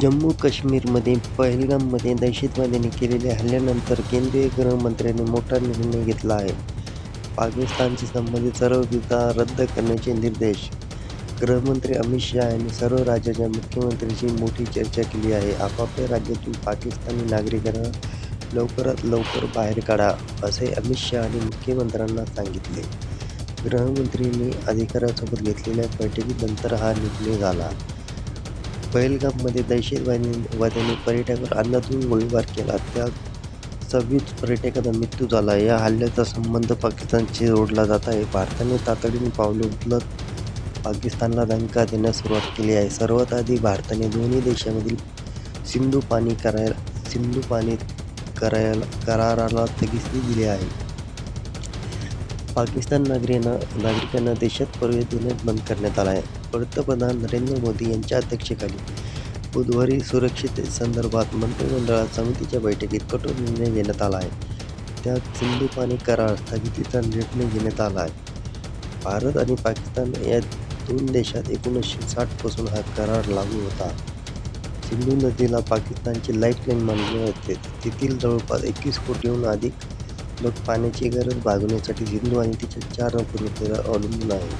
जम्मू काश्मीरमध्ये पहलगाममध्ये दहशतवाद्यांनी केलेल्या हल्ल्यानंतर केंद्रीय गृहमंत्र्यांनी मोठा निर्णय घेतला आहे. पाकिस्तानशी संबंधित सर्व विधा रद्द करण्याचे निर्देश. गृहमंत्री अमित शहा यांनी सर्व राज्याच्या मुख्यमंत्र्यांशी मोठी चर्चा केली आहे. आपापल्या राज्यातून पाकिस्तानी नागरिकांना लवकरात लवकर बाहेर काढा असे अमित शहा आणि मुख्यमंत्र्यांना सांगितले. गृहमंत्र्यांनी अधिकाऱ्यासोबत घेतलेल्या बैठकीनंतर हा निर्णय झाला. पहलगाममध्ये दहशतवाद्यांनी पर्यटकावर अंदाधून गोळीबार केला. त्यात सव्वीस पर्यटकांचा मृत्यू झाला. या हल्ल्याचा संबंध पाकिस्तानशी जोडला जात आहे. भारताने तातडीने पावले उचलत पाकिस्तानला धमका देण्यास सुरुवात केली आहे. सर्वात आधी भारताने दोन्ही देशांमधील सिंधू पाणी करायला सिंधू पाणी करायला कराराला स्थगिती दिली आहे. पाकिस्तान नागरिकांना नागरिकांना देशात प्रवेश देण्यास बंद करण्यात आला आहे. पंतप्रधान नरेंद्र मोदी यांच्या अध्यक्षतेखाली बुधवारी सुरक्षिततेसंदर्भात मंत्रिमंडळात समितीच्या बैठकीत कठोर निर्णय घेण्यात आला आहे. त्यात सिंधू पाणी करार स्थगितीचा निर्णय घेण्यात आला आहे. भारत आणि पाकिस्तान या दोन देशात एकोणीसशे साठपासून हा करार लागू होता. सिंधू नदीला पाकिस्तानची लाईफलाईन मानले होते तेथील जवळपास एकवीस कोटीहून अधिक मग पाण्याची गरज भागवण्यासाठी सिंधू आणि तिच्या चार उपनद्यांवर अवलंबून आहे.